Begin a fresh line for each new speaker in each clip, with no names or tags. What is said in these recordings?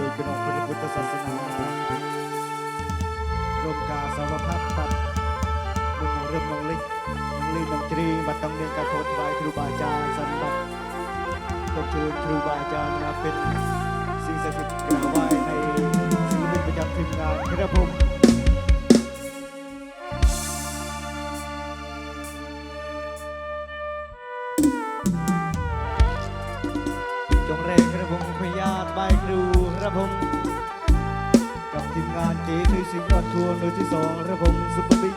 ดยเป็นองค์พระพุทธศาสนารวมกาสาวพัฒน์ปัดบุญเริ่มน้องเล็กน้องลีน้องตรีบัดต้องเรียนการโทษบายครูบาอาจารย์สันบัดต้องเชิญครูบาอาจารย์มาเป็นสิ่งศักดิ์สิทธิ์กราบไหว้ในศิลปินประจำทีมงานครับผมจงแรงครับผมพยาตบายครู รับผมกับทีมงานเจคือสิงห์ออนทัวร์หน่วยที่สองรับผมซุปเปอร์บิ๊ก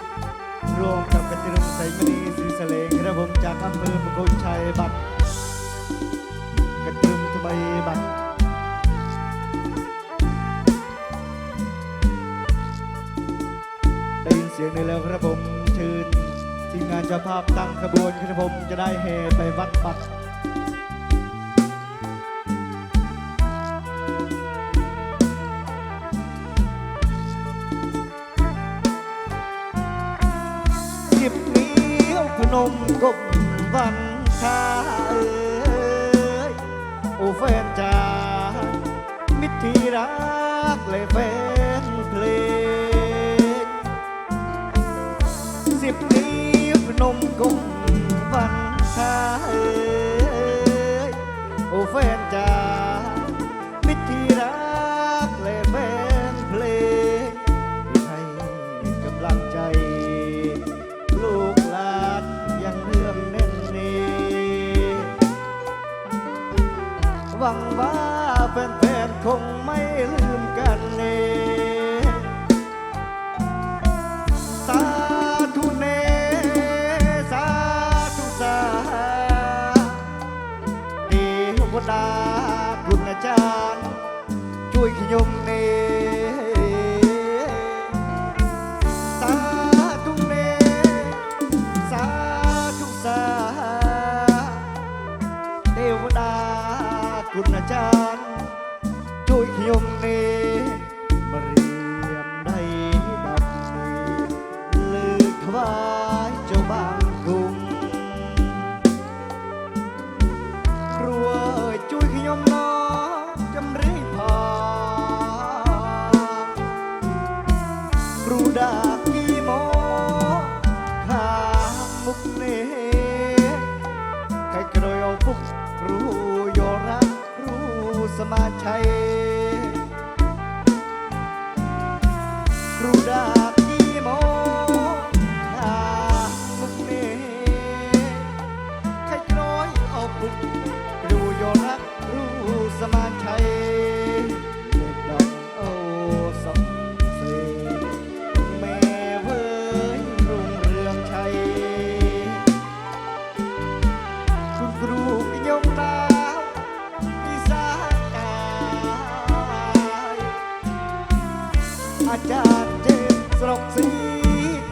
ร่วมกับกระติรมใสมณีสีสะเลงรับผมจากอำเภอมงคลชัยบัตรกระติรมทำไมบัตรได้ยินเสียงนี้แล้วครับผมเชิญทีมงานเจ้าภาพตั้งขบวนครับผมจะได้แห่ไปวัดบัต นมกบวันชาเอ้ยโอ้แฟนจ๋ามิตรที่รักเลยแฟนเพลงสิบนิ้วนมกบ หวังว่าแฟนๆคงไม่ลืมกันเน่สาธุเนสาธุสาเทวดาคุณอาจารย์ ช่วยขยมเน คุณอาจา มาชัยครูดา អាចារ្យទេពស្រុកស៊ី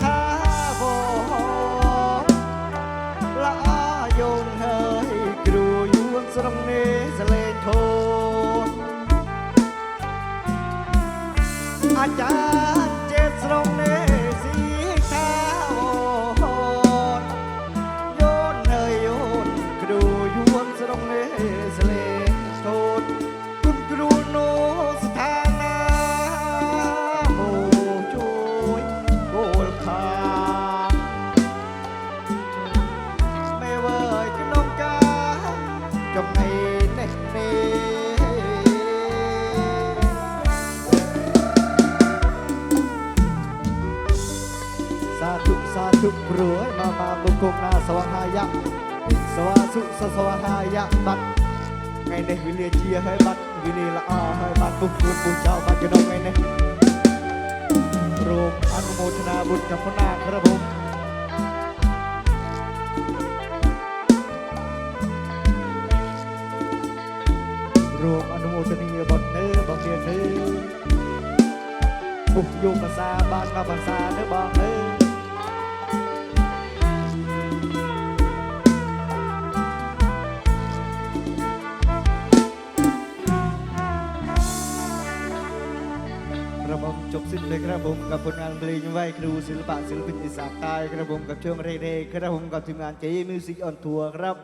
ថាវរល្អយូនហើយគ្រូយួនស្រុកនេះសលេងធូនអាចារ្យ สาธุรวยมามาบุกงนาสวหายะสวาสุสสวหายะบัดไงเนี่ยวิเลียเจียให้บัดวิเลียละอาให้บัดบุกบุกบุกเจ้าบัดจะน้องไงเนี่ยรวมอนุโมทนาบุญกับพระนาคครับผมรวมอนุโมทนีบทเนื้อบทเรียนเนื้อบุกยุภาษาบ้านมาภาษาเนื้อบองเนื้อ นเลยครับผมกับผลงานเพลงไหวครูศิลปะศิลปินอีสานใต้ครับผมกับเชื่อมเร่ๆครับผมกับทีมงานเจมิวสิกออนทัวร์ครับ